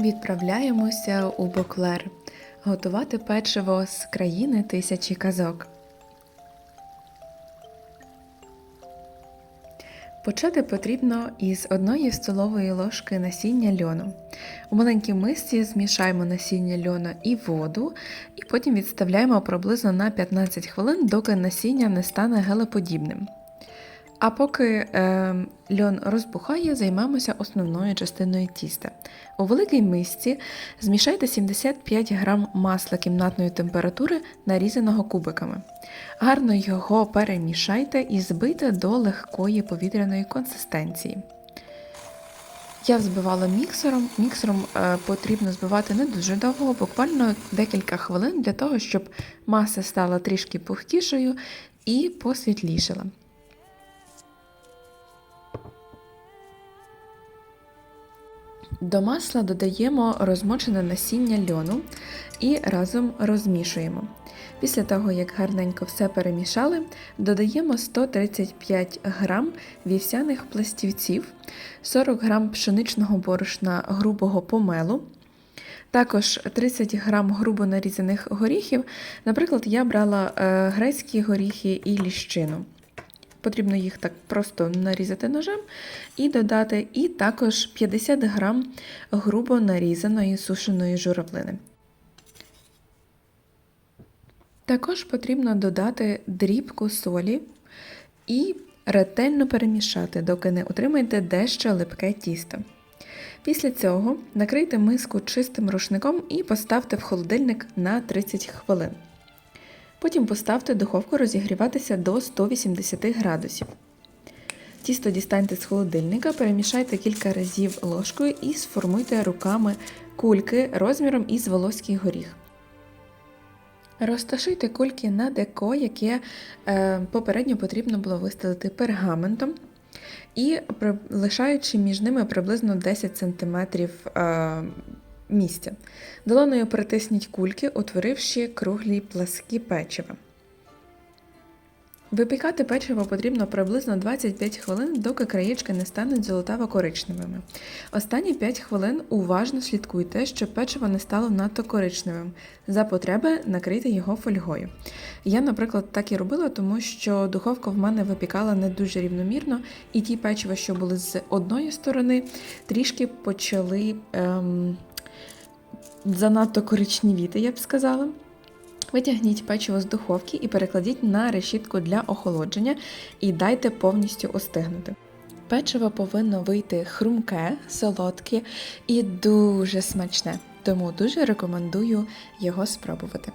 Відправляємося у Боклер готувати печиво з країни тисячі казок. Почати потрібно із одної столової ложки насіння льону. У маленькій мисці змішаємо насіння льона і воду, і потім відставляємо приблизно на 15 хвилин, доки насіння не стане гелеподібним. А поки е, льон розбухає, займемося основною частиною тіста. У великій мисці змішайте 75 г масла кімнатної температури, нарізаного кубиками. Гарно його перемішайте і збийте до легкої повітряної консистенції. Я взбивала міксером. Міксером е, потрібно збивати не дуже довго, буквально декілька хвилин для того, щоб маса стала трішки пухкішою і посвітлішала. До масла додаємо розмочене насіння льону і разом розмішуємо. Після того, як гарненько все перемішали, додаємо 135 г вівсяних пластівців, 40 г пшеничного борошна грубого помелу, також 30 г грубо нарізаних горіхів. Наприклад, я брала е, грецькі горіхи і ліщину. Потрібно їх так просто нарізати ножем і додати, і також 50 грам грубо нарізаної сушеної журавлини. Також потрібно додати дрібку солі і ретельно перемішати, доки не отримаєте дещо липке тісто. Після цього накрийте миску чистим рушником і поставте в холодильник на 30 хвилин. Потім поставте духовку розігріватися до 180 градусів. Тісто дістаньте з холодильника, перемішайте кілька разів ложкою і сформуйте руками кульки розміром із волоський горіх. Розташуйте кульки на деко, яке е, попередньо потрібно було вистелити пергаментом, і лишаючи між ними приблизно 10 см місця. Долоною притисніть кульки, утворивши круглі пласкі печива. Випікати печиво потрібно приблизно 25 хвилин, доки краєчки не стануть золотаво-коричневими. Останні 5 хвилин уважно слідкуйте, щоб печиво не стало надто коричневим. За потреби накрийте його фольгою. Я, наприклад, так і робила, тому що духовка в мене випікала не дуже рівномірно, і ті печива, що були з одної сторони, трішки почали ем, занадто коричневіти, я б сказала. Витягніть печиво з духовки і перекладіть на решітку для охолодження і дайте повністю остигнути. Печиво повинно вийти хрумке, солодке і дуже смачне, тому дуже рекомендую його спробувати.